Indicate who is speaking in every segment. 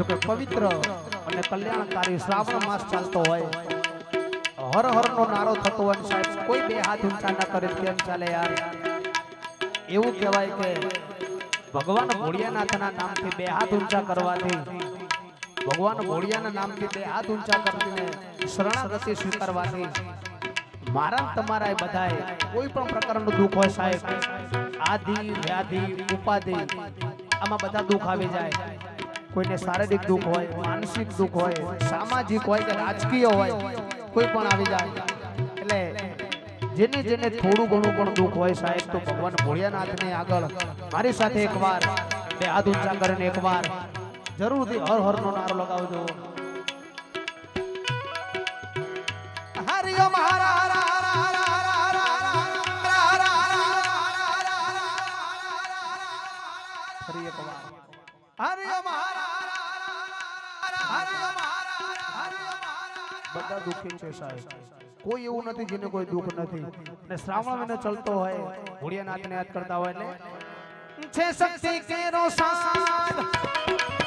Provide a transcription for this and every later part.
Speaker 1: જો કે પવિત્ર અને કલ્યાણકારી શ્રાવણ માસ ચાલતો હોય, હર હર નો નારો થતો હોય સાહેબ, કોઈ બે હાથ ઊંચા ના કરે કેમ ચાલે યાર. એવું કહેવાય કે ભગવાન ભોળિયાનાથના નામથી બે હાથ ઊંચા કરવાથી, ભગવાન ભોળિયાના નામથી બે હાથ ઊંચા કરીને શરણાગતિ સ્વીકારવાથી મારા તમારા બધાએ કોઈ પણ પ્રકારનું દુઃખ હોય સાહેબ, આદિ, વ્યાધિ, ઉપાધિ, આમાં બધા દુઃખ આવી જાય. કોઈને શારીરિક દુઃખ હોય માનસિક દુઃખ હોય સામાજિક હોય કે રાજકીય હોય કોઈ પણ આવી જાય એટલે જેને જેને થોડું ઘણું પણ દુઃખ હોય સાહેબ તો ભગવાન ભોળિયાનાથને આગળ મારી સાથે એકવાર બે હાથ ઊંચા કરીને એકવાર જરૂરથી હર હર નો નારો લગાવજો
Speaker 2: હરિયો મહારાજ
Speaker 1: ફરી એકવાર
Speaker 2: હરિયો મહારાજ
Speaker 1: બધા દુઃખી છે સાહેબ. કોઈ એવું નથી જેને કોઈ દુઃખ નથી. ને શ્રાવણ મહિનો ચાલતો હોય ભોળિયાનાથને યાદ કરતા હોય એટલે
Speaker 2: છે શક્તિ કેરો સાથ.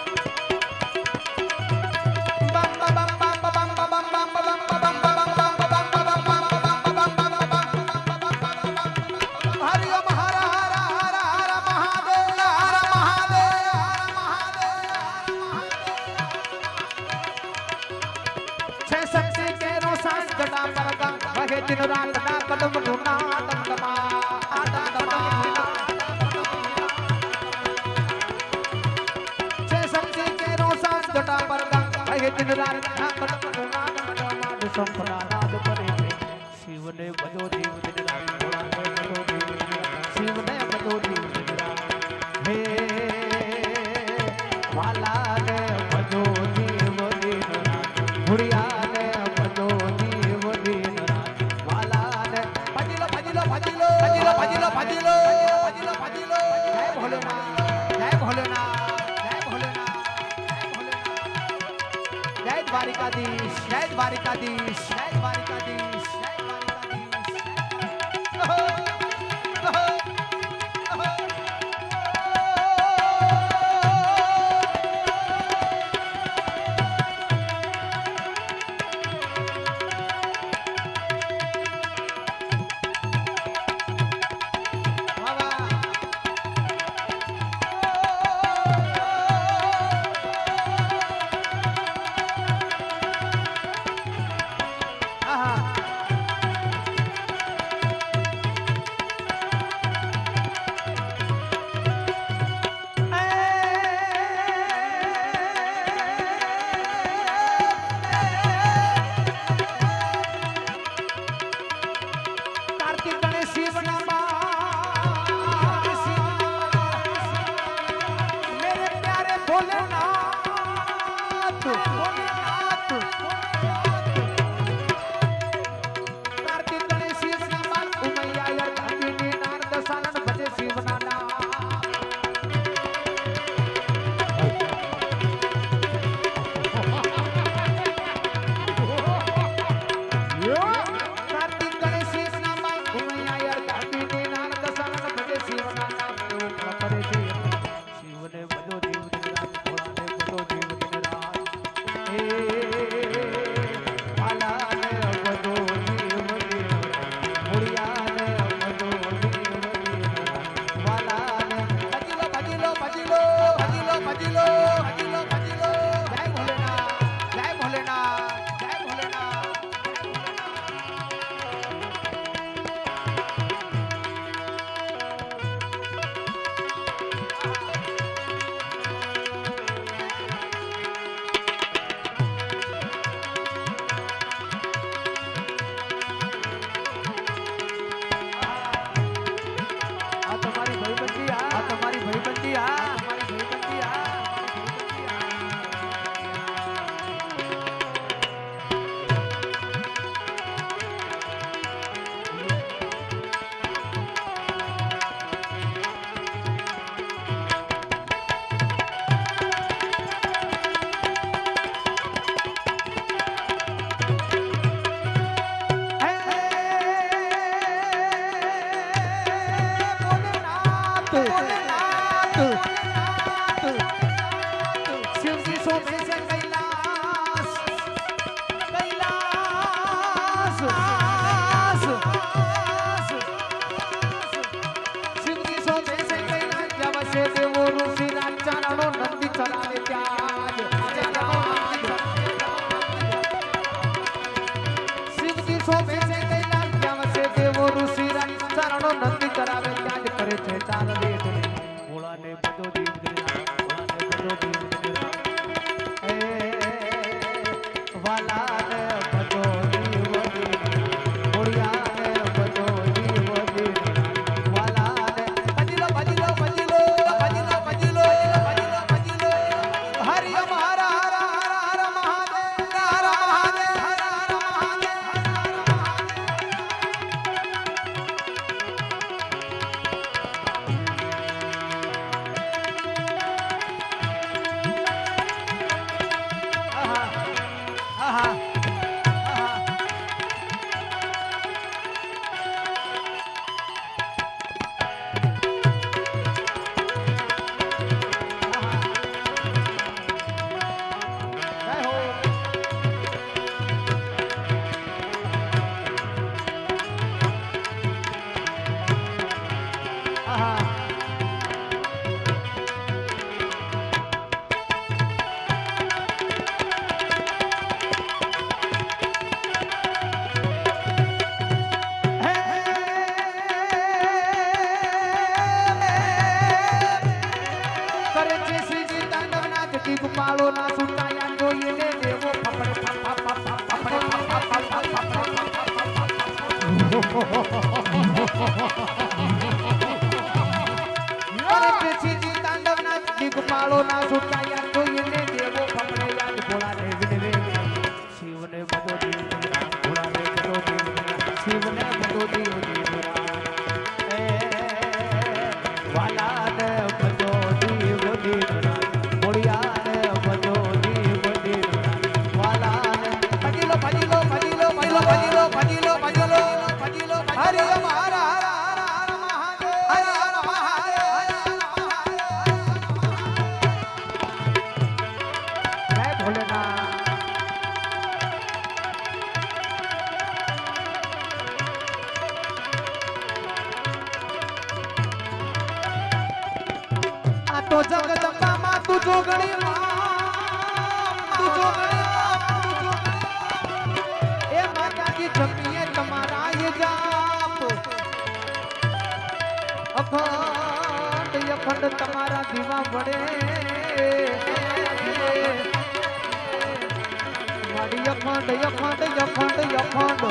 Speaker 1: શિવને બધો દેવ દિન
Speaker 2: દ્વારિકાધીશ. જય દ્વારિકાધીશ.
Speaker 1: Thank you. તો જગદંબામાં તું જોગણી તું જોગણી એ માતાજી જમીએ તમારા એ જાપ. અખંડ અખંડ તમારા દીવા વડે. અખંડ અખંડ અખંડ અખંડ.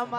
Speaker 1: আমার